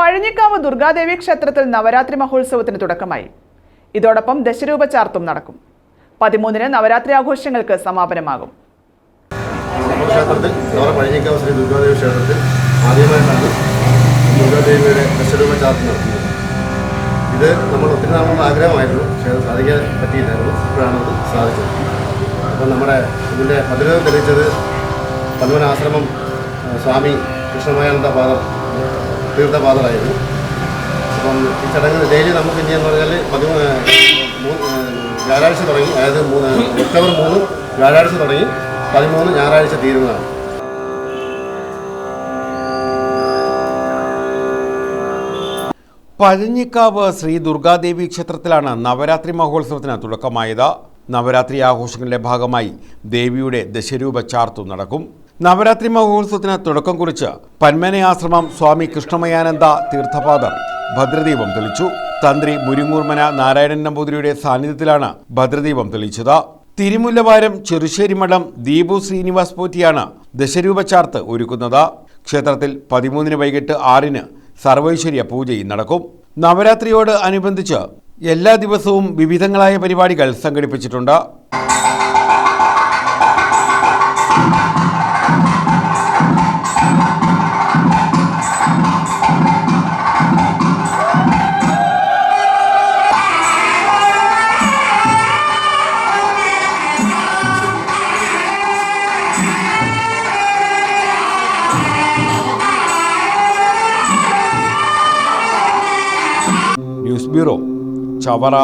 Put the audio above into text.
പഴഞ്ഞിക്കാവ് ദുർഗാദേവി ക്ഷേത്രത്തിൽ നവരാത്രി മഹോത്സവത്തിന് തുടക്കമായി. ഇതോടൊപ്പം ദശരൂപചാർത്തും നടക്കും. പതിമൂന്നിന് നവരാത്രി ആഘോഷങ്ങൾക്ക് സമാപനമാകും. ക്ഷേത്രത്തിൽ ദുർഗാദേവി ക്ഷേത്രത്തിൽ ആദ്യമായിട്ടാണ് ദുർഗാദേവിയുടെ ദശരൂപ ചാർത്ത് നടത്തുന്നത് ഇത് നമ്മൾ ഒത്തിരി നാളുള്ള ആഗ്രഹമായിരുന്നു. പക്ഷേ അത് സാധിക്കാൻ പറ്റിയില്ലായിരുന്നു. ഇപ്പോഴാണ് അത് സാധിച്ചത്. അപ്പം നമ്മുടെ ഇതിന്റെ മധുരം തെളിയിച്ചത് പന്മനാശ്രമം സ്വാമി കൃഷ്ണമായ പാദം തീർത്ഥപാദരായിരുന്നു. അപ്പം ഈ ചടങ്ങ് ഡെയിലി നമുക്ക് ഇനി എന്ന് പറഞ്ഞാൽ പതിമൂന്ന് മൂന്ന് വ്യാഴാഴ്ച തുടങ്ങി. അതായത് മൂന്ന് ഒക്ടോബർ മൂന്ന് വ്യാഴാഴ്ച തുടങ്ങി. പതിമൂന്ന് ഞായറാഴ്ച തീരുന്നതാണ്. പഴഞ്ഞിക്കാവ് ശ്രീ ദുർഗാദേവി ക്ഷേത്രത്തിലാണ് നവരാത്രി മഹോത്സവത്തിന് തുടക്കമായത്. നവരാത്രി ആഘോഷങ്ങളുടെ ഭാഗമായി ദേവിയുടെ ദശരൂപ ചാർത്തു നടക്കും. നവരാത്രി മഹോത്സവത്തിന് തുടക്കം കുറിച്ച് പന്മനയാശ്രമം സ്വാമി കൃഷ്ണമയാനന്ദ തീർത്ഥപാദർ ഭദ്രദീപം തെളിച്ചു. തന്ത്രി മുരിങ്ങൂർമന നാരായണൻ നമ്പൂതിരിയുടെ സാന്നിധ്യത്തിലാണ് ഭദ്രദീപം തെളിച്ചത്. തിരുമുല്ലവാരം ചെറുശ്ശേരി മഠം ദീപു ശ്രീനിവാസ് പോറ്റിയാണ് ദശരൂപ ചാർത്ത് ഒരുക്കുന്നത്. ക്ഷേത്രത്തിൽ പതിമൂന്നിന് വൈകിട്ട് ആറിന് സർവൈശ്വര്യ പൂജയും നടക്കും. നവരാത്രിയോട് അനുബന്ധിച്ച് എല്ലാ ദിവസവും വിവിധങ്ങളായ പരിപാടികൾ സംഘടിപ്പിച്ചിട്ടുണ്ട്. News bureau Chavara